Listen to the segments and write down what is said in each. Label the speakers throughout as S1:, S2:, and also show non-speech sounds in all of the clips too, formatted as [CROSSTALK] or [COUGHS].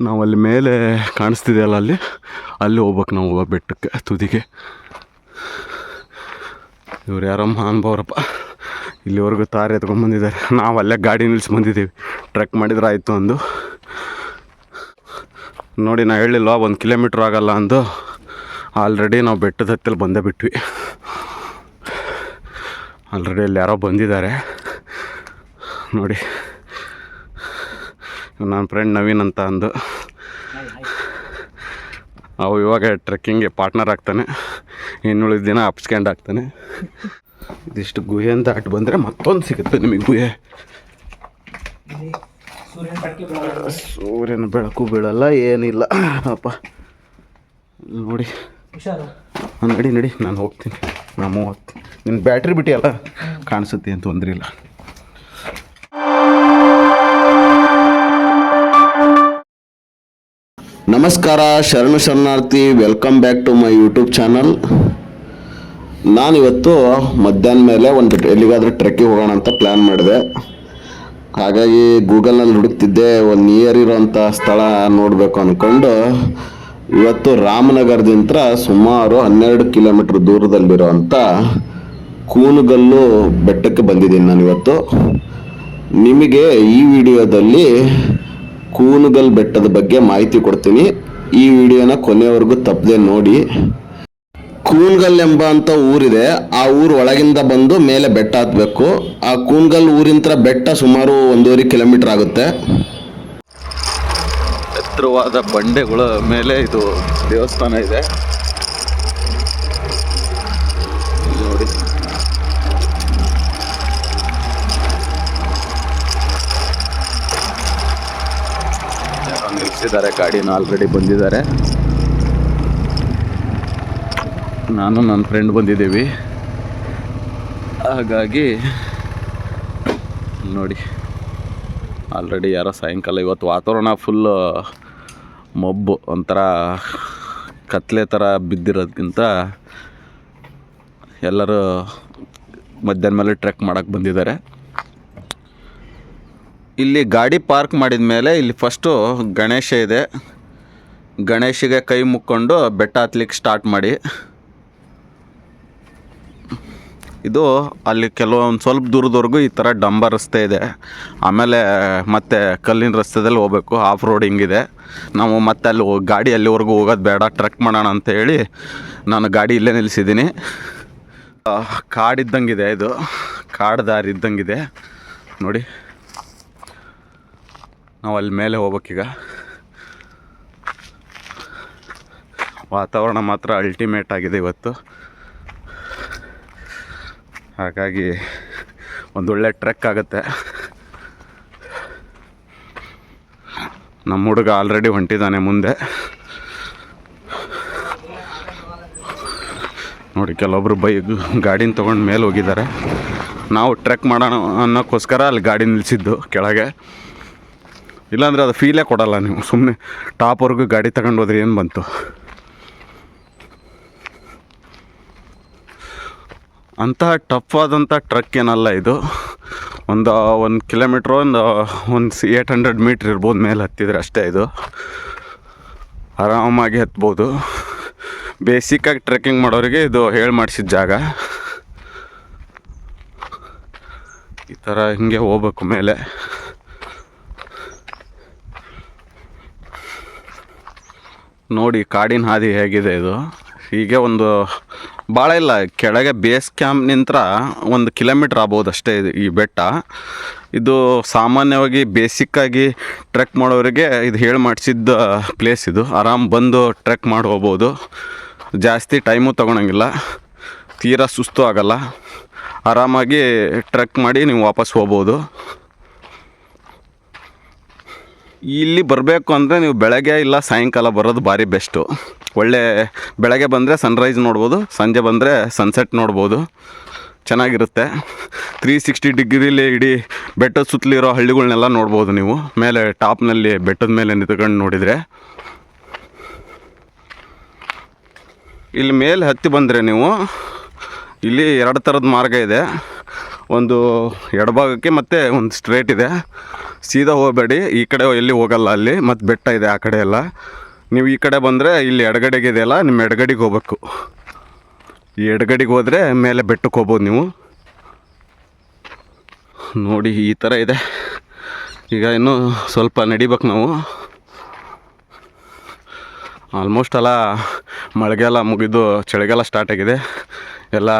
S1: ನಾವು ಅಲ್ಲಿ ಮೇಲೆ ಕಾಣಿಸ್ತಿದೆಯಲ್ಲ ಅಲ್ಲಿ ಅಲ್ಲಿ? ಹೋಗ್ಬೇಕು ನಾವು ಬೆಟ್ಟಕ್ಕೆ ತುದಿಗೆ. ಇವ್ರು ಯಾರೋ ಮಹಾನುಭಾವರಪ್ಪ ಇಲ್ಲಿವರೆಗೂ ತಾರೆ ಎತ್ಕೊಂಡು ಬಂದಿದ್ದಾರೆ. ನಾವು ಅಲ್ಲೇ ಗಾಡಿ ನಿಲ್ಸಿ ಬಂದಿದ್ದೀವಿ. ಟ್ರೆಕ್ ಮಾಡಿದ್ರೆ ಆಯಿತು ಅಂದು. ನೋಡಿ ನಾ ಹೇಳಿಲ್ವಾ, ಒಂದು ಕಿಲೋಮೀಟ್ರ್ ಆಗಲ್ಲ ಅಂದು. ಆಲ್ರೆಡಿ ನಾವು ಬೆಟ್ಟದ ಹತ್ತಲ್ಲಿ ಬಂದೇ ಬಿಟ್ವಿ. ಆಲ್ರೆಡಿ ಅಲ್ಲಿ ಯಾರೋ ಬಂದಿದ್ದಾರೆ. ನೋಡಿ. ನನ್ನ ಫ್ರೆಂಡ್ ನವೀನ್ ಅಂತ ಅಂದು. ಅವು ಇವಾಗ ಟ್ರೆಕ್ಕಿಂಗ್ಗೆ ಪಾರ್ಟ್ನರ್ ಆಗ್ತಾನೆ. ಇನ್ನುಳಿದ ದಿನ ಅಪ್ಸ್ಕ್ಯಾಂಡ್ ಆಗ್ತಾನೆ ಇದಿಷ್ಟು ಗುಹೆ ಅಂತ ದಾಟಿ ಬಂದರೆ ಮತ್ತೊಂದು ಸಿಗುತ್ತೆ ನಿಮಗೆ ಗುಹೆ.
S2: ಸೂರ್ಯನ
S1: ಬೆಳಕು ಬೀಳಲ್ಲ ಏನಿಲ್ಲ. ಅಪ್ಪ ನೋಡಿ. ನಡಿ ನಡಿ ನಾನು ಹೋಗ್ತೀನಿ. ನಾ ಮೂವತ್ತು. ನಿನ್ನ ಬ್ಯಾಟ್ರಿ ಬಿಟ್ಟಿಯಲ್ಲ? ಕಾಣಿಸುತ್ತೆ ಅಂತ ತೊಂದರೆ ಇಲ್ಲ. ನಮಸ್ಕಾರ, ಶರಣ ಶರಣಾರ್ಥಿ welcome back to my YouTube channel ನಾನಿವತ್ತು ಮಧ್ಯಾಹ್ನ ಮೇಲೆ ಒಂದು ಎಲ್ಲಿಗಾದರೂ ಟ್ರೆಕ್ಕಿಗೆ ಹೋಗೋಣ ಅಂತ ಪ್ಲ್ಯಾನ್ ಮಾಡಿದೆ. ಹಾಗಾಗಿ ಗೂಗಲ್ನಲ್ಲಿ ಹುಡುಕ್ತಿದ್ದೆ, ಒಂದು ನಿಯರ್ ಇರೋಂಥ ಸ್ಥಳ ನೋಡಬೇಕು ಅಂದ್ಕೊಂಡು ಇವತ್ತು ರಾಮನಗರದಿಂದ ಸುಮಾರು ಹನ್ನೆರಡು ಕಿಲೋಮೀಟ್ರ್ ದೂರದಲ್ಲಿರೋಂಥ ಕೂನುಗಲ್ಲು ಬೆಟ್ಟಕ್ಕೆ ಬಂದಿದ್ದೀನಿ ನಾನು ಇವತ್ತು ನಿಮಗೆ ಈ ವಿಡಿಯೋದಲ್ಲಿ ಕೂನುಗಲ್ ಬೆಟ್ಟದ ಬಗ್ಗೆ ಮಾಹಿತಿ ಕೊಡ್ತೀನಿ. ಈ ವಿಡಿಯೋನ ಕೊನೆವರೆಗೂ ತಪ್ಪದೆ ನೋಡಿ. ಕೂನ್ಗಲ್ ಎಂಬ ಅಂತ ಊರಿದೆ. ಆ ಊರು ಒಳಗಿಂದ ಬಂದು ಮೇಲೆ ಬೆಟ್ಟ ಹತ್ಬೇಕು. ಆ ಕೂನ್ಗಲ್ ಊರಿಂತ ಬೆಟ್ಟ ಸುಮಾರು ಒಂದೂವರೆ ಕಿಲೋಮೀಟರ್ ಆಗುತ್ತೆ. ಎತ್ತರವಾದ ಬಂಡೆಗಳ ಮೇಲೆ ಇದು ದೇವಸ್ಥಾನ ಇದೆ. ಯಾರೋ ನಿಲ್ಸಿದ್ದಾರೆ ಗಾಡಿನ ಆಲ್ರೆಡಿ ಬಂದಿದ್ದಾರೆ. ನಾನು, ನನ್ನ ಫ್ರೆಂಡ್ ಬಂದಿದ್ದೀವಿ. ಹಾಗಾಗಿ, ನೋಡಿ ಆಲ್ರೆಡಿ ಯಾರೋ ಸಾಯಂಕಾಲ ಇವತ್ತು ವಾತಾವರಣ ಫುಲ್ಲು ಮಬ್ಬು, ಒಂಥರ ಕತ್ಲೆ ಥರ ಬಿದ್ದಿರೋದಕ್ಕಿಂತ ಎಲ್ಲರೂ ಮಧ್ಯಾಹ್ನ ಮೇಲೆ ಟ್ರೆಕ್ ಮಾಡೋಕ್ಕೆ ಬಂದಿದ್ದಾರೆ. ಇಲ್ಲಿ ಗಾಡಿ ಪಾರ್ಕ್ ಮಾಡಿದ ಮೇಲೆ ಇಲ್ಲಿ ಫಸ್ಟು ಗಣೇಶ ಇದೆ. ಗಣೇಶಿಗೆ ಕೈ ಮುಕ್ಕೊಂಡು ಬೆಟ್ಟ ಹತ್ಲಿಕ್ಕೆ ಸ್ಟಾರ್ಟ್ ಮಾಡಿ. ಇದು ಅಲ್ಲಿ ಕೆಲವೊಂದು ಸ್ವಲ್ಪ ದೂರದವರೆಗೂ ಈ ಥರ ಡಂಬ ರಸ್ತೆ ಇದೆ. ಆಮೇಲೆ ಮತ್ತೆ ಕಲ್ಲಿನ ರಸ್ತೆದಲ್ಲಿ ಹೋಗ್ಬೇಕು ಆಫ್ ರೋಡಿಂಗ್ ಇದೆ. ನಾವು ಮತ್ತೆ ಅಲ್ಲಿ ಗಾಡಿ ಅಲ್ಲಿವರೆಗೂ ಹೋಗೋದು ಬೇಡ ಟ್ರಕ್ ಮಾಡೋಣ ಅಂತ ಹೇಳಿ ನಾನು ಗಾಡಿ ಇಲ್ಲೇ ನಿಲ್ಲಿಸಿದ್ದೀನಿ ಕಾಡಿದ್ದಂಗಿದೆ ಇದು. ಕಾಡು ದಾರಿ ಇದ್ದಂಗಿದೆ ನೋಡಿ. ನಾವು ಅಲ್ಲಿ ಮೇಲೆ ಹೋಗ್ಬೇಕೀಗ ವಾತಾವರಣ ಮಾತ್ರ ಅಲ್ಟಿಮೇಟ್ ಆಗಿದೆ ಇವತ್ತು. ಹಾಗಾಗಿ ಒಂದೊಳ್ಳೆ ಟ್ರೆಕ್ ಆಗುತ್ತೆ. ನಮ್ಮ ಹುಡುಗ ಆಲ್ರೆಡಿ ಹೊಂಟಿದ್ದಾನೆ ಮುಂದೆ. ನೋಡಿ, ಕೆಲವೊಬ್ರು ಬೈ ಗಾಡಿನ ತೊಗೊಂಡು ಮೇಲೆ ಹೋಗಿದ್ದಾರೆ. ನಾವು ಟ್ರೆಕ್ ಮಾಡೋಣ ಅನ್ನೋಕ್ಕೋಸ್ಕರ ಅಲ್ಲಿ ಗಾಡಿ ನಿಲ್ಲಿಸಿದ್ದು ಕೆಳಗೆ. ಇಲ್ಲಾಂದರೆ ಅದು ಫೀಲೇ ಕೊಡಲ್ಲ ನೀವು. ಸುಮ್ಮನೆ ಟಾಪ್ವರೆಗೂ ಗಾಡಿ ತಗೊಂಡು ಹೋದ್ರೆ ಏನು ಬಂತು? ಅಂತಹ ಟಫ್ ಆದಂಥ ಟ್ರಕ್ ಏನಲ್ಲ ಇದು. ಒಂದು ಒಂದು ಕಿಲೋಮೀಟ್ರ್ ಒಂದು ಒಂದು ಏಟ್ ಹಂಡ್ರೆಡ್ ಮೀಟ್ರ್ ಇರ್ಬೋದು, ಮೇಲೆ ಹತ್ತಿದ್ರೆ ಅಷ್ಟೇ ಇದು. ಆರಾಮಾಗಿ ಹತ್ಬೋದು. ಬೇಸಿಕ್ಕಾಗಿ ಟ್ರೆಕ್ಕಿಂಗ್ ಮಾಡೋರಿಗೆ ಇದು ಹೇಳಿ ಮಾಡಿಸಿದ ಜಾಗ. ಈ ಥರ ಹಿಂಗೆ ಹೋಗ್ಬೇಕು ಮೇಲೆ. ನೋಡಿ, ಕಾಡಿನ ಹಾದಿ ಹೇಗಿದೆ ಇದು. ಹೀಗೆ ಒಂದು ಭಾಳ ಇಲ್ಲ, ಕೆಳಗೆ ಬೇಸ್ ಕ್ಯಾಂಪ್ ನಿಂತ್ರ ಒಂದು ಕಿಲೋಮೀಟ್ರ್ ಆಗ್ಬೋದು ಅಷ್ಟೇ ಇದು, ಈ ಬೆಟ್ಟ. ಇದು ಸಾಮಾನ್ಯವಾಗಿ ಬೇಸಿಕ್ಕಾಗಿ ಟ್ರೆಕ್ ಮಾಡೋರಿಗೆ ಇದು ಹೇಳಿ ಮಾಡಿಸಿದ್ದ ಪ್ಲೇಸ್ ಇದು. ಆರಾಮ್ ಬಂದು ಟ್ರೆಕ್ ಮಾಡಿ ಹೋಗ್ಬೋದು. ಜಾಸ್ತಿ ಟೈಮು ತೊಗೊಳಂಗಿಲ್ಲ. ತೀರಾ ಸುಸ್ತು ಆಗಲ್ಲ. ಆರಾಮಾಗಿ ಟ್ರೆಕ್ ಮಾಡಿ ನೀವು ವಾಪಸ್ ಹೋಗ್ಬೋದು. ಇಲ್ಲಿ ಬರಬೇಕು ಅಂದರೆ ನೀವು ಬೆಳಗ್ಗೆ ಇಲ್ಲ ಸಾಯಂಕಾಲ ಬರೋದು ಭಾರಿ ಬೆಸ್ಟು ಒಳ್ಳೆ ಬೆಳಗ್ಗೆ ಬಂದರೆ ಸನ್ರೈಸ್ ನೋಡ್ಬೋದು, ಸಂಜೆ ಬಂದರೆ ಸನ್ಸೆಟ್ ನೋಡ್ಬೋದು. ಚೆನ್ನಾಗಿರುತ್ತೆ. ತ್ರೀ ಸಿಕ್ಸ್ಟಿ ಡಿಗ್ರಿಲಿ ಇಡೀ ಬೆಟ್ಟದ ಸುತ್ತಲಿರೋ ಹಳ್ಳಿಗಳನ್ನೆಲ್ಲ ನೋಡ್ಬೋದು ನೀವು. ಮೇಲೆ ಟಾಪ್ನಲ್ಲಿ ಬೆಟ್ಟದ ಮೇಲೆ ನಿಂತ್ಕೊಂಡು ನೋಡಿದರೆ. ಇಲ್ಲಿ ಮೇಲೆ ಹತ್ತಿ ಬಂದರೆ ನೀವು, ಇಲ್ಲಿ ಎರಡು ಥರದ ಮಾರ್ಗ ಇದೆ. ಒಂದು ಎಡಭಾಗಕ್ಕೆ ಮತ್ತು ಒಂದು ಸ್ಟ್ರೇಟ್ ಇದೆ. ಸೀದಾ ಹೋಗಬೇಡಿ, ಈ ಕಡೆ ಎಲ್ಲಿ ಹೋಗಲ್ಲ ಅಲ್ಲಿ, ಮತ್ತು ಬೆಟ್ಟ ಇದೆ ಆ ಕಡೆ ಎಲ್ಲ. ನೀವು ಈ ಕಡೆ ಬಂದರೆ ಇಲ್ಲಿ ಎಡಗಡೆಗೆ ಇದೆಯಲ್ಲ, ನಿಮ್ಮ ಎಡಗಡೆಗೆ ಹೋಗ್ಬೇಕು. ಈ ಎಡಗಡೆಗೆ ಹೋದರೆ ಮೇಲೆ ಬೆಟ್ಟಕ್ಕೆ ಹೋಗ್ಬೋದು ನೀವು. ನೋಡಿ, ಈ ಥರ ಇದೆ. ಈಗ ಇನ್ನೂ ಸ್ವಲ್ಪ ನಡಿಬೇಕು ನಾವು. ಆಲ್ಮೋಸ್ಟ್ ಎಲ್ಲ ಮಳೆಗೆಲ್ಲ ಮುಗಿದು ಚಳಿಗಾಲ ಸ್ಟಾರ್ಟ್ ಆಗಿದೆ. ಎಲ್ಲ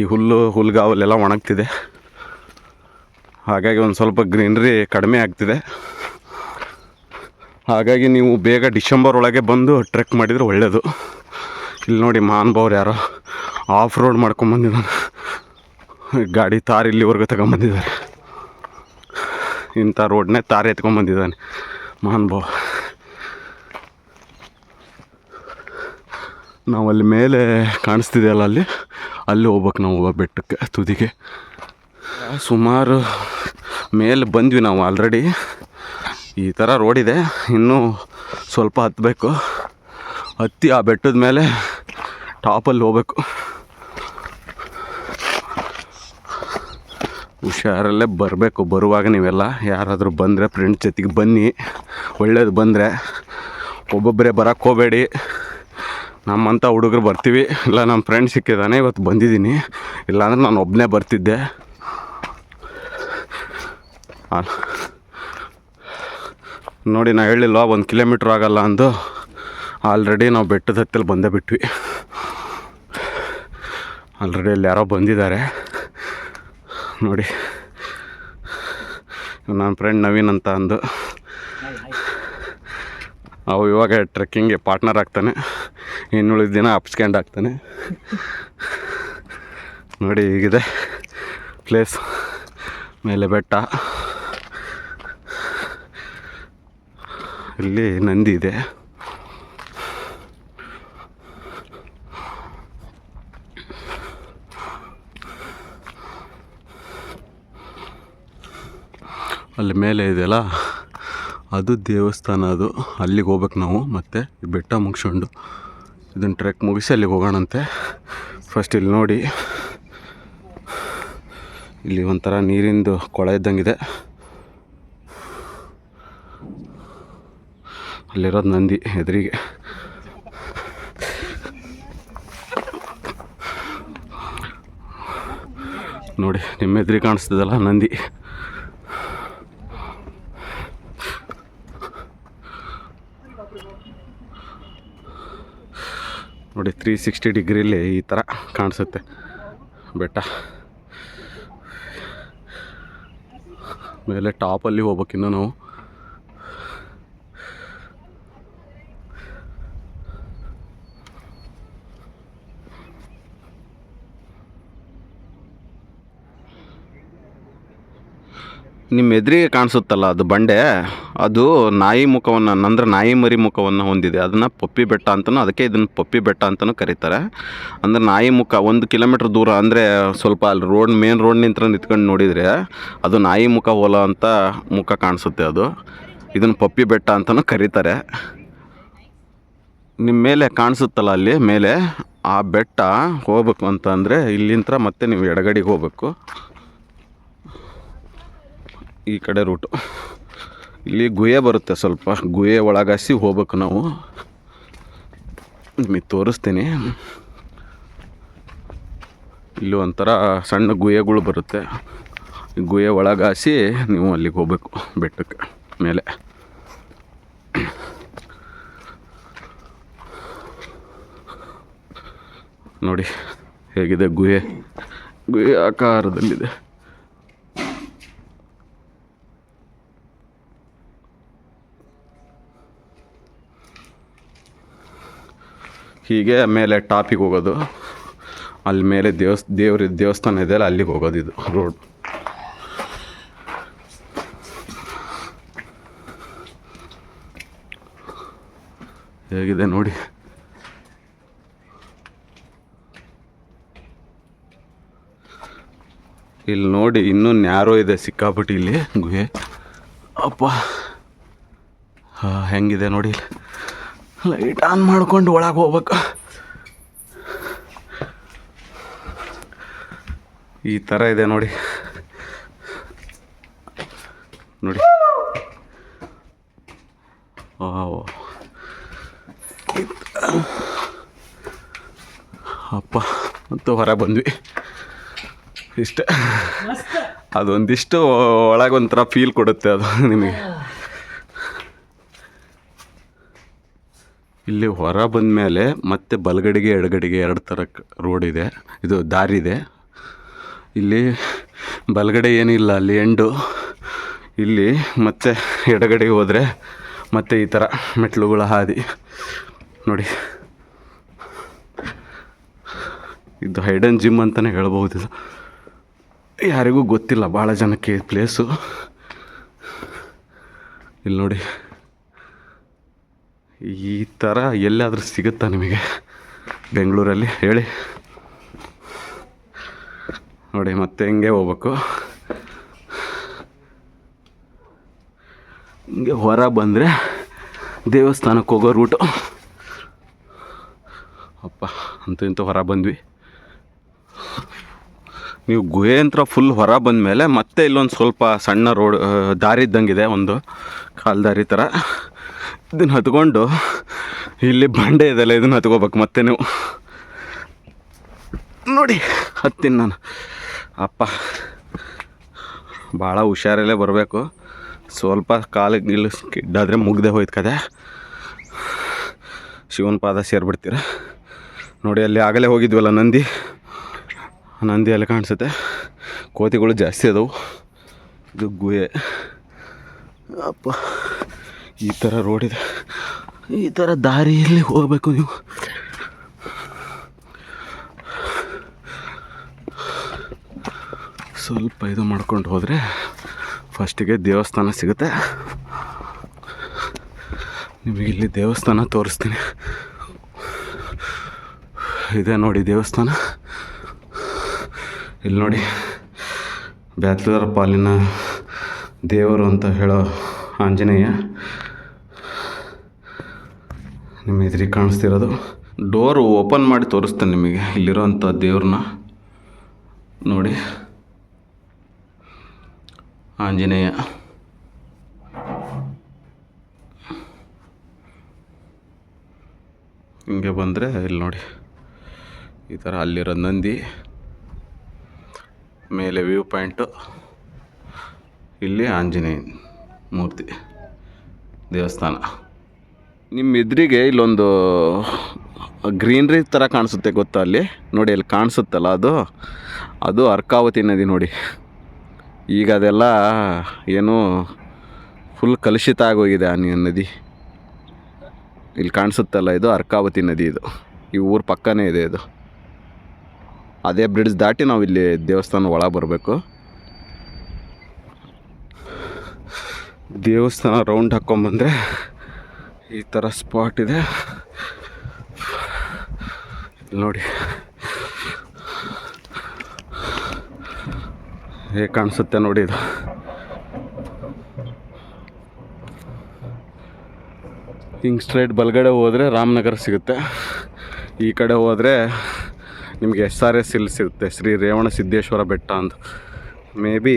S1: ಈ ಹುಲ್ಲು ಹುಲ್ಗಾವಲೆಲ್ಲ ಒಣಗ್ತಿದೆ. ಹಾಗಾಗಿ ಒಂದು ಸ್ವಲ್ಪ ಗ್ರೀನ್ರಿ ಕಡಿಮೆ ಆಗ್ತಿದೆ. ಹಾಗಾಗಿ ನೀವು ಬೇಗ ಡಿಸೆಂಬರ್ ಒಳಗೆ ಬಂದು ಟ್ರೆಕ್ ಮಾಡಿದರೆ ಒಳ್ಳೆಯದು ಇಲ್ಲಿ ನೋಡಿ ಮಹಾನುಭಾವ್ರು ಯಾರೋ ಆಫ್ ರೋಡ್ ಮಾಡ್ಕೊಂಬಂದಿದ್ದಾನೆ ಗಾಡಿ ತಾರ್ ಇಲ್ಲಿವರೆಗೂ ತಗೊಂಬಂದಿದ್ದಾರೆ. ಇಂಥ ರೋಡ್ನೇ ತಾರ್ ಎತ್ಕೊಂಬಂದಿದ್ದಾನೆ ನಾವು ಅಲ್ಲಿ ಮೇಲೆ ಕಾಣಿಸ್ತಿದೆಯಲ್ಲ ಅಲ್ಲಿ ಅಲ್ಲಿ? ಹೋಗ್ಬೇಕು ನಾವು ಬೆಟ್ಟಕ್ಕೆ, ತುದಿಗೆ. ಸುಮಾರು ಮೇಲೆ ಬಂದ್ವಿ ನಾವು ಆಲ್ರೆಡಿ ಈ ಥರ ರೋಡ್ ಇದೆ. ಇನ್ನೂ ಸ್ವಲ್ಪ ಹತ್ತಬೇಕು ಹತ್ತಿ ಆ ಬೆಟ್ಟದ ಮೇಲೆ ಟಾಪಲ್ಲಿ ಹೋಗ್ಬೇಕು. ಹುಷಾರಲ್ಲೇ ಬರಬೇಕು. ಬರುವಾಗ ನೀವೆಲ್ಲ ಯಾರಾದರೂ ಬಂದರೆ ಫ್ರೆಂಡ್ಸ್ ಜೊತೆಗೆ ಬನ್ನಿ. ಒಳ್ಳೇದು ಬಂದರೆ. ಒಬ್ಬೊಬ್ಬರೇ ಬರೋಕ್ಕೆ ಹೋಗಬೇಡಿ. ನಮ್ಮಂಥ ಹುಡುಗರು ಬರ್ತೀವಿ. ಇಲ್ಲ ನಮ್ಮ ಫ್ರೆಂಡ್ ಸಿಕ್ಕಿದ್ದಾನೆ. ಇವತ್ತು ಬಂದಿದ್ದೀನಿ. ಇಲ್ಲಾಂದ್ರೆ ನಾನು ಒಬ್ಬನೇ ಬರ್ತಿದ್ದೆ. ನೋಡಿ, ನಾ ಹೇಳಿಲ್ಲ ಒಂದು ಕಿಲೋಮೀಟ್ರ್ ಆಗಲ್ಲ ಅಂದು ಆಲ್ರೆಡಿ ನಾವು ಬೆಟ್ಟದ ಹತ್ತಲ್ಲಿ ಬಂದೇ ಬಿಟ್ವಿ. ಆಲ್ರೆಡಿ ಅಲ್ಲಿ ಯಾರೋ ಬಂದಿದ್ದಾರೆ. ನೋಡಿ ನನ್ನ ಫ್ರೆಂಡ್ ನವೀನ್ ಅಂತ ಅಂದು. ಅವು ಇವಾಗ ಟ್ರೆಕ್ಕಿಂಗ್ಗೆ ಪಾರ್ಟ್ನರ್ ಆಗ್ತಾನೆ. ಇನ್ನುಳಿದ ದಿನ ಅಪ್ಸ್ಕ್ಯಾಂಡ್ ಆಗ್ತಾನೆ. ನೋಡಿ, ಹೀಗಿದೆ ಪ್ಲೇಸ್ ಮೇಲೆ ಬೆಟ್ಟ. ಇಲ್ಲಿ ನಂದಿ ಇದೆ. ಅಲ್ಲಿ ಮೇಲೆ ಇದೆಯಲ್ಲ, ಅದು ದೇವಸ್ಥಾನ ಅದು. ಅಲ್ಲಿಗೆ ಹೋಗ್ಬೇಕು ನಾವು, ಮತ್ತು ಬೆಟ್ಟ ಮುಗಿಸ್ಕೊಂಡು ಇದನ್ನು ಟ್ರೆಕ್ ಮುಗಿಸಿ ಅಲ್ಲಿಗೆ ಹೋಗೋಣಂತೆ. ಫಸ್ಟ್ ಇಲ್ಲಿ ನೋಡಿ, ಇಲ್ಲಿ ಒಂಥರ ನೀರಿಂದು ಕೊಳ ಇದ್ದಂಗಿದೆ. ಅಲ್ಲಿರೋದು ನಂದಿ ಎದುರಿಗೆ. ನೋಡಿ, ನಿಮ್ಮ ಎದ್ರಿ ಕಾಣಿಸ್ತದಲ್ಲ ನಂದಿ. ನೋಡಿ ತ್ರೀ ಸಿಕ್ಸ್ಟಿ ಡಿಗ್ರಿಲಿ ಈ ಥರ ಕಾಣಿಸುತ್ತೆ ಬೆಟ್ಟ. ಮೇಲೆ ಟಾಪಲ್ಲಿ ಹೋಗ್ಬೇಕಿನ್ನು ನಾವು. ನಿಮ್ಮ ಎದುರಿಗೆ ಕಾಣಿಸುತ್ತಲ್ಲ, ಅದು ಬಂಡೆ, ಅದು ನಾಯಿ ಮುಖವನ್ನು ಅಂದ್ರೆ ನಾಯಿ ಮರಿ ಮುಖವನ್ನು ಹೊಂದಿದೆ. ಅದನ್ನು ಪಪ್ಪಿ ಬೆಟ್ಟ ಅಂತಲೂ ಅದಕ್ಕೆ ಇದನ್ನು ಪಪ್ಪಿ ಬೆಟ್ಟ ಅಂತಲೂ ಕರೀತಾರೆ. ಅಂದ್ರೆ ನಾಯಿ ಮುಖ ಒಂದು ಕಿಲೋಮೀಟ್ರ್ ದೂರ ಅಂದರೆ ಸ್ವಲ್ಪ ಅಲ್ಲಿ ರೋಡ್, ಮೇನ್ ರೋಡ್ ನಿಂತ್ರ ನಿಂತ್ಕೊಂಡು ನೋಡಿದರೆ ಅದು ನಾಯಿ ಮುಖ ಹೊಲ ಅಂತ ಮುಖ ಕಾಣಿಸುತ್ತೆ ಅದು. ಇದನ್ನು ಪಪ್ಪಿ ಬೆಟ್ಟ ಅಂತಲೂ ಕರೀತಾರೆ. ನಿಮ್ಮ ಮೇಲೆ ಕಾಣಿಸುತ್ತಲ್ಲ ಅಲ್ಲಿ, ಮೇಲೆ ಆ ಬೆಟ್ಟ ಹೋಗ್ಬೇಕು ಅಂತಂದರೆ ಇಲ್ಲಿಂದ ಮತ್ತೆ ನೀವು ಎಡಗಡೆಗೆ ಹೋಗ್ಬೇಕು. ಈ ಕಡೆ ರೂಟು ಇಲ್ಲಿ ಗುಹೆ ಬರುತ್ತೆ ಸ್ವಲ್ಪ. ಗುಹೆ ಒಳಗಾಸಿ ಹೋಗ್ಬೇಕು ನಾವು. ನಿಮಗೆ ತೋರಿಸ್ತೀನಿ. ಇಲ್ಲಿ ಒಂಥರ ಸಣ್ಣ ಗುಹೆಗಳು ಬರುತ್ತೆ. ಗುಹೆ ಒಳಗಾಸಿ ನೀವು ಅಲ್ಲಿಗೆ ಹೋಗ್ಬೇಕು ಬೆಟ್ಟಕ್ಕೆ ಮೇಲೆ. ನೋಡಿ ಹೇಗಿದೆ ಗುಹೆ. ಗುಹೆ ಆಕಾರದಲ್ಲಿದೆ. ಹೀಗೆ ಮೇಲೆ ಟಾಪಿಗೆ ಹೋಗೋದು. ಅಲ್ಲಿ ಮೇಲೆ ದೇವಸ್, ದೇವ್ರ, ದೇವಸ್ಥಾನ ಇದೆ ಅಲ್ಲ, ಅಲ್ಲಿಗೆ ಹೋಗೋದು ಇದು, ರೋಡ್. ಹೇಗಿದೆ ನೋಡಿ. ಇಲ್ಲಿ ನೋಡಿ, ಇನ್ನೂ ನ್ಯಾರೋ ಇದೆ ಸಿಕ್ಕಾಪಟ್ಟಿ ಇಲ್ಲಿ, ಗುಹೆ. ಅಪ್ಪ. ಹಾಂ, ಹೆಂಗಿದೆ ನೋಡಿ. ಲೈಟ್ ಆನ್ ಮಾಡ್ಕೊಂಡು ಒಳಗೆ ಹೋಗ್ಬೇಕು. ಈ ಥರ ಇದೆ ನೋಡಿ. ನೋಡಿ. ಓ ಅಪ್ಪ ಮತ್ತು ಹೊರ ಬಂದ್ವಿ. ಇಷ್ಟೇ. ಅದೊಂದಿಷ್ಟು ಒಳಗೆ ಒಂಥರ ಫೀಲ್ ಕೊಡುತ್ತೆ ಅದು ನಿಮಗೆ. ಇಲ್ಲಿ ಹೊರ ಬಂದ ಮೇಲೆ ಮತ್ತೆ ಬಲಗಡೆಗೆ, ಎಡಗಡೆಗೆ ಎರಡು ಥರ ರೋಡ್ ಇದೆ. ಇದು ದಾರಿ ಇದೆ. ಇಲ್ಲಿ ಬಲಗಡೆ ಏನಿಲ್ಲ, ಅಲ್ಲಿ ಎಂಡು ಇಲ್ಲಿ ಮತ್ತೆ ಎಡಗಡೆಗೆ ಹೋದರೆ ಮತ್ತೆ ಈ ಥರ ಮೆಟ್ಲುಗಳ ಹಾದಿ. ನೋಡಿ. ಇದು ಹೈಡನ್ ಜಿಮ್ ಅಂತಲೇ ಹೇಳ್ಬೋದು ಇದು. ಯಾರಿಗೂ ಗೊತ್ತಿಲ್ಲ ಭಾಳ ಜನಕ್ಕೆ ಪ್ಲೇಸು ಇಲ್ಲಿ ನೋಡಿ. ಈ ಥರ ಎಲ್ಲಾದರೂ ಸಿಗುತ್ತಾ ನಿಮಗೆ? ಬೆಂಗಳೂರಲ್ಲಿ? ಹೇಳಿ. ನೋಡಿ, ಮತ್ತೆ ಹಿಂಗೆ ಹೋಗ್ಬೇಕು? ಹಿಂಗೆ ಹೊರ ಬಂದರೆ ದೇವಸ್ಥಾನಕ್ಕೆ ಹೋಗೋ ರೂಟು. ಅಪ್ಪ, ಅಂತೂ ಇಂತೂ ಹೊರ ಬಂದ್ವಿ. ನೀವು ಗುಹೆಯಂತ್ರ ಫುಲ್ ಹೊರ ಬಂದ ಮೇಲೆ ಮತ್ತೆ ಇಲ್ಲೊಂದು ಸ್ವಲ್ಪ ಸಣ್ಣ ರೋಡ್ ದಾರಿ ಇದ್ದಂಗಿದೆ ಒಂದು ಕಾಲ್ದಾರಿ ಥರ ಇದನ್ನು ಹತ್ಕೊಂಡು ಇಲ್ಲಿ ಬಂಡೆ ಇದೆಲ್ಲ ಇದನ್ನು ಹತ್ಕೋಬೇಕು ಮತ್ತೆ ನೀವು. ನೋಡಿ, ಹತ್ತೀನಿ ನಾನು. ಅಪ್ಪ, ಭಾಳ ಹುಷಾರಲ್ಲೇ ಬರಬೇಕು. ಸ್ವಲ್ಪ ಕಾಲಿಗೆ ಗಿಲ್ಲು ಕಿಡ್ಡಾದರೆ ಮುಗ್ದೆ ಹೋಯ್ತು ಕದೆ. ಶಿವನ ಪಾದ ಸೇರಿಬಿಡ್ತೀರ. ನೋಡಿ, ಅಲ್ಲಿ ಆಗಲೇ ಹೋಗಿದ್ವಲ್ಲ ನಂದಿ. ನಂದಿ ಅಲ್ಲಿ ಕಾಣಿಸುತ್ತೆ. ಕೋತಿಗಳು ಜಾಸ್ತಿ ಅದಾವು. ಇದು ಗುಹೆ. ಅಪ್ಪ. ಈ ಥರ ರೋಡ್ ಇದೆ. ಈ ಥರ ದಾರಿಯಲ್ಲಿ ಹೋಗಬೇಕು ನೀವು. ಸ್ವಲ್ಪ ಇದು ಮಾಡ್ಕೊಂಡು ಹೋದರೆ ಫಸ್ಟಿಗೆ ದೇವಸ್ಥಾನ ಸಿಗುತ್ತೆ. ನಿಮಗೆ ಇಲ್ಲಿ ದೇವಸ್ಥಾನ ತೋರಿಸ್ತೀನಿ. ಇದೆ ನೋಡಿ ದೇವಸ್ಥಾನ. ಇಲ್ಲಿ ನೋಡಿ ಬ್ಯಾತ್ಲರ ಪಾಲಿನ ದೇವರು ಅಂತ ಹೇಳೋ ಆಂಜನೇಯ. ನಿಮ್ಮ ಎದುರಿಗೆ ಕಾಣಿಸ್ತಿರೋದು. ಡೋರ್ ಓಪನ್ ಮಾಡಿ ತೋರಿಸ್ತೇನೆ ನಿಮಗೆ. ಇಲ್ಲಿರೋಂಥ ದೇವ್ರನ್ನ. ನೋಡಿ. ಆಂಜನೇಯ. ಹಿಂಗೆ ಬಂದರೆ ಇಲ್ಲಿ ನೋಡಿ. ಈ ಥರ ಅಲ್ಲಿರೋ ನಂದಿ. ಮೇಲೆ ವ್ಯೂ ಪಾಯಿಂಟು. ಇಲ್ಲಿ ಆಂಜನೇಯ ಮೂರ್ತಿ. ದೇವಸ್ಥಾನ. ನಿಮ್ಮ ಎದುರಿಗೆ ಇಲ್ಲೊಂದು ಗ್ರೀನ್ರಿ ಥರ ಕಾಣಿಸುತ್ತೆ ಗೊತ್ತಾ ಅಲ್ಲಿ? ನೋಡಿ, ಅಲ್ಲಿ ಕಾಣಿಸುತ್ತಲ್ಲ ಅದು? ಅದು ಅರ್ಕಾವತಿ ನದಿ ನೋಡಿ. ಈಗ ಅದೆಲ್ಲ ಏನು ಫುಲ್ ಕಲುಷಿತ ಆಗೋಗಿದೆ ಆ ನದಿ. ಇಲ್ಲಿ ಕಾಣಿಸುತ್ತಲ್ಲ ಇದು? ಅರ್ಕಾವತಿ ನದಿ ಇದು. ಈ ಊರು ಪಕ್ಕನೇ ಇದೆ ಇದು. ಅದೇ ಬ್ರಿಡ್ಜ್ ದಾಟಿ ನಾವು ಇಲ್ಲಿ ದೇವಸ್ಥಾನ ಒಳಗೆ ಬರಬೇಕು. ದೇವಸ್ಥಾನ ರೌಂಡ್ ಹಾಕ್ಕೊಂಬಂದರೆ ಈ ಥರ ಸ್ಪಾಟ್ ಇದೆ. ನೋಡಿ. ಹೇಗೆ ಕಾಣಿಸುತ್ತೆ ನೋಡಿ ಇದು. ಹಿಂಗೆ ಸ್ಟ್ರೈಟ್ ಬಲಗಡೆ ಹೋದರೆ ರಾಮನಗರ ಸಿಗುತ್ತೆ. ಈ ಕಡೆ ಹೋದರೆ ನಿಮಗೆ ಎಸ್ ಆರ್ ಎಸ್ ಇಲ್ಲಿ ಸಿಗುತ್ತೆ. ಶ್ರೀ ರೇವಣ ಸಿದ್ದೇಶ್ವರ ಬೆಟ್ಟ ಅಂತ. ಮೇ ಬಿ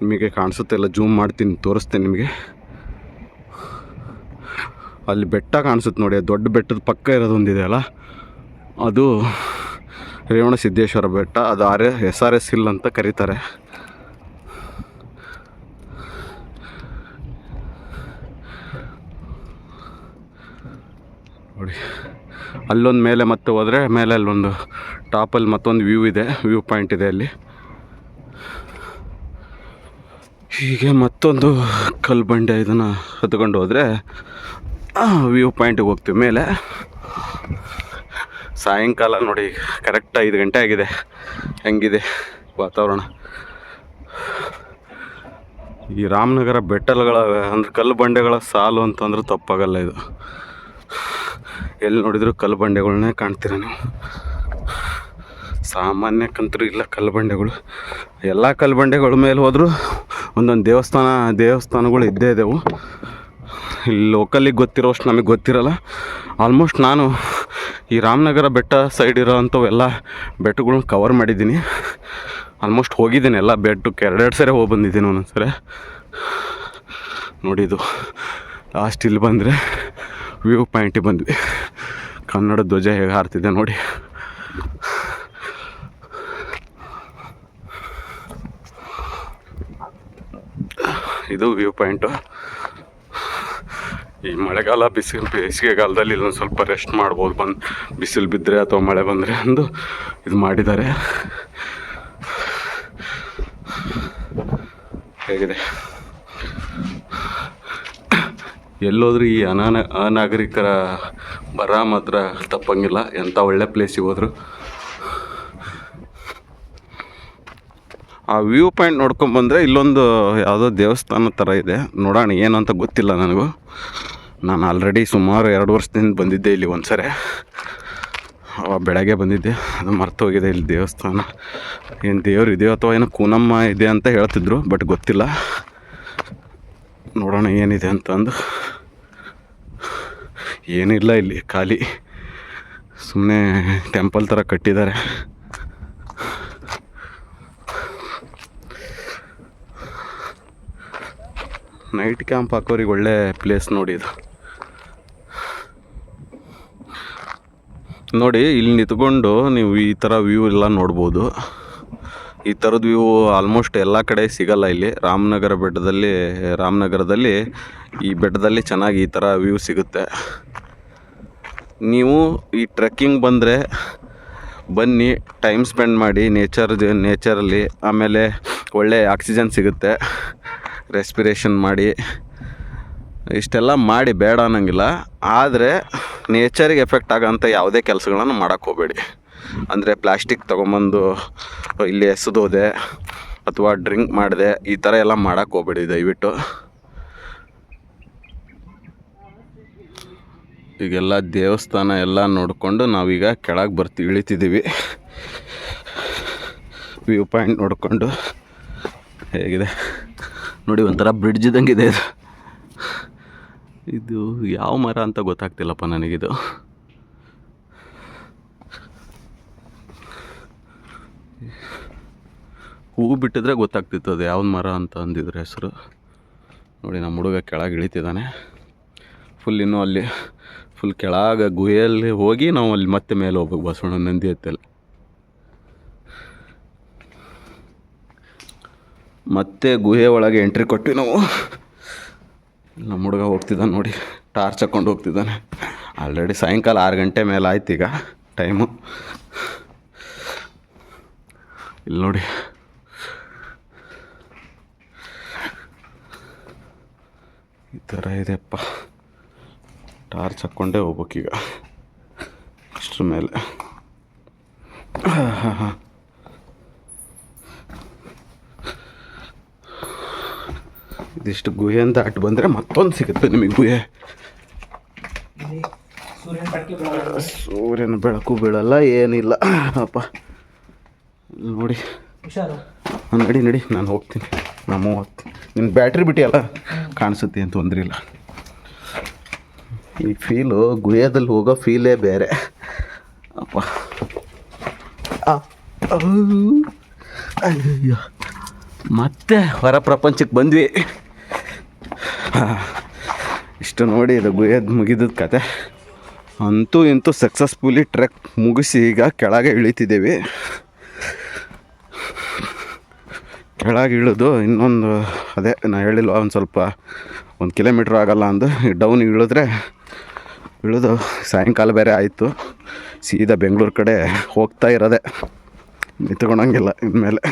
S1: ನಿಮಗೆ ಕಾಣಿಸುತ್ತೆ. ಇಲ್ಲ ಜೂಮ್ ಮಾಡ್ತೀನಿ, ತೋರಿಸ್ತೀನಿ ನಿಮಗೆ. ಅಲ್ಲಿ ಬೆಟ್ಟ ಕಾಣಿಸುತ್ತೆ ನೋಡಿ, ದೊಡ್ಡ ಬೆಟ್ಟದ ಪಕ್ಕ ಇರೋದೊಂದಿದೆ ಅಲ್ಲ? ಅದು ರೇವಣ ಸಿದ್ದೇಶ್ವರ ಬೆಟ್ಟ, ಅದು R S R S hill ಅಂತ ಕರೀತಾರೆ. ನೋಡಿ, ಅಲ್ಲೊಂದು ಮೇಲೆ ಮತ್ತೆ ಹೋದರೆ ಮೇಲೆ ಅಲ್ಲೊಂದು ಟಾಪಲ್ಲಿ ಮತ್ತೊಂದು ವ್ಯೂ ಇದೆ ವ್ಯೂ ಪಾಯಿಂಟ್ ಇದೆ ಅಲ್ಲಿ. ಹೀಗೆ ಮತ್ತೊಂದು ಕಲ್ಬಂಡೆ ಬಂಡೆ ಇದನ್ನು ಹತ್ಕೊಂಡು ಹೋದರೆ ವ್ಯೂ ಪಾಯಿಂಟಿಗೆ ಹೋಗ್ತೀವಿ. ಮೇಲೆ ಸಾಯಂಕಾಲ ನೋಡಿ ಕರೆಕ್ಟ್ ಐದು ಗಂಟೆ ಆಗಿದೆ. ಹೆಂಗಿದೆ ವಾತಾವರಣ? ಈ ರಾಮನಗರ ಬೆಟ್ಟಲ್ಗಳ, ಅಂದ್ರೆ ಕಲ್ಲು ಬಂಡೆಗಳ ಸಾಲು ಅಂತಂದ್ರೆ ತಪ್ಪಾಗಲ್ಲ ಇದು. ಎಲ್ಲಿ ನೋಡಿದ್ರು ಕಲ್ಲು ಬಂಡೆಗಳನ್ನೇ ಕಾಣ್ತೀರ ನೀವು? ಸಾಮಾನ್ಯಕ್ಕಂತೂ ಇಲ್ಲ ಕಲ್ಲು ಬಂಡೆಗಳು. ಎಲ್ಲ ಕಲ್ಲು ಬಂಡೆಗಳ ಮೇಲೆ ಹೋದರೂ ಒಂದೊಂದು ದೇವಸ್ಥಾನ, ದೇವಸ್ಥಾನಗಳು ಇದ್ದೇ ಇದ್ದವು ಇಲ್ಲಿ ಲೋಕಲಿಗೆ ಗೊತ್ತಿರೋಷ್ಟು ನಮಗೆ ಗೊತ್ತಿರಲ್ಲ. ಆಲ್ಮೋಸ್ಟ್ ನಾನು ಈ ರಾಮನಗರ ಬೆಟ್ಟ ಸೈಡ್ ಇರೋ ಅಂಥವೆಲ್ಲ ಕವರ್ ಮಾಡಿದ್ದೀನಿ. ಆಲ್ಮೋಸ್ಟ್ ಹೋಗಿದ್ದೀನಿ ಎಲ್ಲ ಬೆಟ್ಟಕ್ಕೆ ಎರಡೆರಡು ಸರಿ ಹೋಗಿ ಬಂದಿದ್ದೀನಿ ಒಂದೊಂದು ಸರಿ ನೋಡಿದ್ದು ಲಾಸ್ಟ್ ಇಲ್ಲಿ ಬಂದರೆ ವ್ಯೂ ಪಾಯಿಂಟಿಗೆ ಬಂದ್ವಿ. ಕನ್ನಡ ಧ್ವಜ ಹೇಗೆ ಹಾರ್ತಿದೆ ನೋಡಿ. ಇದು ವ್ಯೂ ಪಾಯಿಂಟು ಈ ಮಳೆಗಾಲ ಬಿಸಿಲು ಬೇಸಿಗೆಗಾಲದಲ್ಲಿ ಇಲ್ಲೊಂದು ಸ್ವಲ್ಪ ರೆಸ್ಟ್ ಮಾಡ್ಬೋದು ಬಂದು ಬಿಸಿಲು ಬಿದ್ದರೆ ಅಥವಾ ಮಳೆ ಬಂದರೆ ಅಂದು ಇದು ಮಾಡಿದ್ದಾರೆ. ಹೇಗಿದೆ? ಎಲ್ಲೋದ್ರೂ ಈ ಅನಾನ ಅನಾಗರಿಕರ ಬರ ಮಾತ್ರ ತಪ್ಪಂಗಿಲ್ಲ. ಎಂಥ ಒಳ್ಳೆ ಪ್ಲೇಸಿಗೆ ಹೋದ್ರು. ಆ ವ್ಯೂ ಪಾಯಿಂಟ್ ನೋಡ್ಕೊಂಬಂದರೆ ಇಲ್ಲೊಂದು ಯಾವುದೋ ದೇವಸ್ಥಾನ ಥರ ಇದೆ. ನೋಡೋಣ, ಏನು ಅಂತ ಗೊತ್ತಿಲ್ಲ ನನಗೂ. ನಾನು ಆಲ್ರೆಡಿ ಸುಮಾರು ಎರಡು ವರ್ಷದಿಂದ ಬಂದಿದ್ದೆ ಇಲ್ಲಿ ಒಂದು ಸರಿ ಬೆಳಗ್ಗೆ ಬಂದಿದ್ದೆ, ಅದು ಮರ್ತೋಗಿದೆ ಇಲ್ಲಿ ದೇವಸ್ಥಾನ. ಏನು ದೇವ್ರು ಇದೆಯೋ ಅಥವಾ ಏನೋ ಕೂನಮ್ಮ ಇದೆ ಅಂತ ಹೇಳ್ತಿದ್ರು, ಬಟ್ ಗೊತ್ತಿಲ್ಲ. ನೋಡೋಣ ಏನಿದೆ ಅಂತಂದು ಏನಿಲ್ಲ ಇಲ್ಲಿ, ಖಾಲಿ. ಸುಮ್ಮನೆ ಟೆಂಪಲ್ ಥರ ಕಟ್ಟಿದ್ದಾರೆ. ನೈಟ್ ಕ್ಯಾಂಪ್ ಹಾಕೋರಿಗೆ ಒಳ್ಳೆ ಪ್ಲೇಸ್ ನೋಡಿ ಇದು. ನೋಡಿ, ಇಲ್ಲಿ ನಿಂತ್ಕೊಂಡು ನೀವು ಈ ಥರ ವ್ಯೂ ಎಲ್ಲ ನೋಡ್ಬೋದು. ಈ ಥರದ ವ್ಯೂ ಆಲ್ಮೋಸ್ಟ್ ಎಲ್ಲ ಕಡೆ ಸಿಗಲ್ಲ ಇಲ್ಲಿ. ರಾಮನಗರ ಬೆಟ್ಟದಲ್ಲಿ, ರಾಮನಗರದಲ್ಲಿ ಈ ಬೆಟ್ಟದಲ್ಲಿ ಚೆನ್ನಾಗಿ ಈ ಥರ ವ್ಯೂ ಸಿಗುತ್ತೆ. ನೀವು ಈ ಟ್ರೆಕ್ಕಿಂಗ್ ಬಂದರೆ ಬನ್ನಿ ಟೈಮ್ ಸ್ಪೆಂಡ್ ಮಾಡಿ ನೇಚರ್ ನೇಚರಲ್ಲಿ ಆಮೇಲೆ ಒಳ್ಳೆ ಆಕ್ಸಿಜನ್ ಸಿಗುತ್ತೆ. ರೆಸ್ಪಿರೇಷನ್ ಮಾಡಿ. ಇಷ್ಟೆಲ್ಲ ಮಾಡಿ ಬೇಡ ಅನ್ನೋಂಗಿಲ್ಲ. ಆದರೆ ನೇಚರಿಗೆ ಎಫೆಕ್ಟ್ ಆಗೋಂಥ ಯಾವುದೇ ಕೆಲಸಗಳನ್ನು ಮಾಡೋಕ್ಕೆ ಹೋಗಬೇಡಿ. ಅಂದರೆ ಪ್ಲಾಸ್ಟಿಕ್ ತೊಗೊಂಬಂದು ಇಲ್ಲಿ ಎಸೆದೋದೆ ಅಥವಾ ಡ್ರಿಂಕ್ ಮಾಡಿದೆ ಈ ಥರ ಎಲ್ಲ ಮಾಡೋಕ್ಕೆ ಹೋಗಬೇಡಿ ದಯವಿಟ್ಟು. ಈಗೆಲ್ಲ ದೇವಸ್ಥಾನ ಎಲ್ಲ ನೋಡಿಕೊಂಡು ನಾವೀಗ ಕೆಳಗೆ ಬರ್ತೀವಿ ಇಳಿತಿದ್ದೀವಿ ವ್ಯೂ ಪಾಯಿಂಟ್ ನೋಡಿಕೊಂಡು ಹೇಗಿದೆ? ನೋಡಿ, ಒಂಥರ ಬ್ರಿಡ್ಜ್ ಇದ್ದಂಗೆ ಇದೆ. ಇದು ಇದು ಯಾವ ಮರ ಅಂತ ಗೊತ್ತಾಗ್ತಿಲ್ಲಪ್ಪ ನನಗಿದು. ಹೂವು ಬಿಟ್ಟಿದ್ರೆ ಗೊತ್ತಾಗ್ತಿತ್ತು ಅದು ಯಾವ್ದು ಮರ ಅಂತ ಅಂದಿದ್ರೆ ಹೆಸರು. ನೋಡಿ, ನಮ್ಮ ಹುಡುಗ ಕೆಳಗೆ ಇಳಿತಿದ್ದಾನೆ. ಫುಲ್ ಇನ್ನೂ ಅಲ್ಲಿ ಫುಲ್ ಕೆಳಗೆ ಗುಹೆಯಲ್ಲಿ ಹೋಗಿ ನಾವು ಅಲ್ಲಿ ಮತ್ತೆ ಮೇಲೆ ಹೋಗ್ಬೇಕು ಬಸವಣ್ಣ ನಂದಿ ಹತ್ತೆಲ್ಲ ಮತ್ತೆ ಗುಹೆ ಒಳಗೆ ಎಂಟ್ರಿ ಕೊಟ್ವಿ ನಾವು. ನಮ್ಮ ಹುಡುಗ ಹೋಗ್ತಿದ್ದಾನೆ ನೋಡಿ ಟಾರ್ಚ್ ಹಾಕ್ಕೊಂಡು ಹೋಗ್ತಿದ್ದಾನೆ. ಆಲ್ರೆಡಿ ಸಾಯಂಕಾಲ ಆರು ಗಂಟೆ ಮೇಲೆ ಆಯ್ತು ಈಗ ಟೈಮು ಇಲ್ಲಿ ನೋಡಿ. ಈ ಥರ ಇದೆಪ್ಪ ಟಾರ್ಚ್ ಹಾಕ್ಕೊಂಡೇ ಹೋಗ್ಬೇಕೀಗ ಅಷ್ಟ್ರ ಮೇಲೆ. ಇದಿಷ್ಟು ಗುಹೆ ಅಂತ ಅಟ್ಟು ಬಂದರೆ ಮತ್ತೊಂದು ಸಿಗುತ್ತೆ ನಿಮಗೆ ಗುಹೆ.
S2: ಸೂರ್ಯನ
S1: ಬೆಳಕು ಬೀಳಲ್ಲ ಏನಿಲ್ಲ. ಅಪ್ಪ ನೋಡಿ. ನಡಿ ನಡಿ ನಾನು ಹೋಗ್ತೀನಿ. ನಮ್ಮ ಹೋಗ್ತೀನಿ ನಿನ್ನ ಬ್ಯಾಟ್ರಿ ಬಿಟ್ಟಿಯಲ್ಲ ಕಾಣಿಸುತ್ತೆ ಅಂತ ತೊಂದರೆ ಇಲ್ಲ. ಈ ಫೀಲು ಗುಹೆದಲ್ಲಿ ಹೋಗೋ ಫೀಲೇ ಬೇರೆ. ಅಪ್ಪ. ಅಯ್ಯೋ. ಮತ್ತೆ ಹೊರ ಪ್ರಪಂಚಕ್ಕೆ ಬಂದ್ವಿ. [COUGHS] ಇಷ್ಟು ನೋಡಿ ಇದು ಗುಹೆದು ಮುಗಿದದ ಕತೆ. ಅಂತೂ ಇಂತೂ ಸಕ್ಸಸ್ಫುಲಿ ಟ್ರೆಕ್ ಮುಗಿಸಿ ಈಗ ಕೆಳಗೆ ಇಳಿತಿದ್ದೀವಿ. ಕೆಳಗೆ ಇಳಿದು ಇನ್ನೊಂದು, ಅದೇ ನಾ ಹೇಳಿಲ್ವ, ಒಂದು ಸ್ವಲ್ಪ ಒಂದು ಕಿಲೋಮೀಟ್ರ್ ಆಗಲ್ಲ ಅಂದು ಡೌನ್ ಇಳಿದ್ರೆ ಇಳಿದು ಸಾಯಂಕಾಲ ಬೇರೆ ಆಯಿತು. ಸೀದಾ ಬೆಂಗಳೂರು ಕಡೆ ಹೋಗ್ತಾ ಇರೋದೆ. ನಿಂತ್ಕೊಳಂಗಿಲ್ಲ ಇನ್ಮೇಲೆ.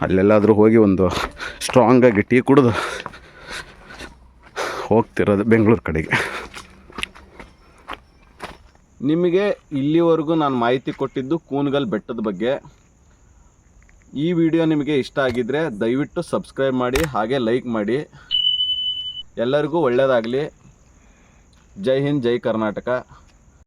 S1: ಅಲ್ಲೆಲ್ಲಾದರೂ ಹೋಗಿ ಒಂದು ಸ್ಟ್ರಾಂಗಾಗಿ ಟೀ ಕುಡಿದು ಹೋಗ್ತಿರೋದು ಬೆಂಗಳೂರು ಕಡೆಗೆ. ನಿಮಗೆ ಇಲ್ಲಿವರೆಗೂ ನಾನು ಮಾಹಿತಿ ಕೊಟ್ಟಿದ್ದು ಕೂನ್ಗಲ್ ಬೆಟ್ಟದ ಬಗ್ಗೆ. ಈ ವಿಡಿಯೋ ನಿಮಗೆ ಇಷ್ಟ ಆಗಿದ್ದರೆ ದಯವಿಟ್ಟು ಸಬ್ಸ್ಕ್ರೈಬ್ ಮಾಡಿ, ಹಾಗೆ ಲೈಕ್ ಮಾಡಿ. ಎಲ್ಲರಿಗೂ ಒಳ್ಳೆಯದಾಗಲಿ ಜೈ ಹಿಂದ್, ಜೈ ಕರ್ನಾಟಕ.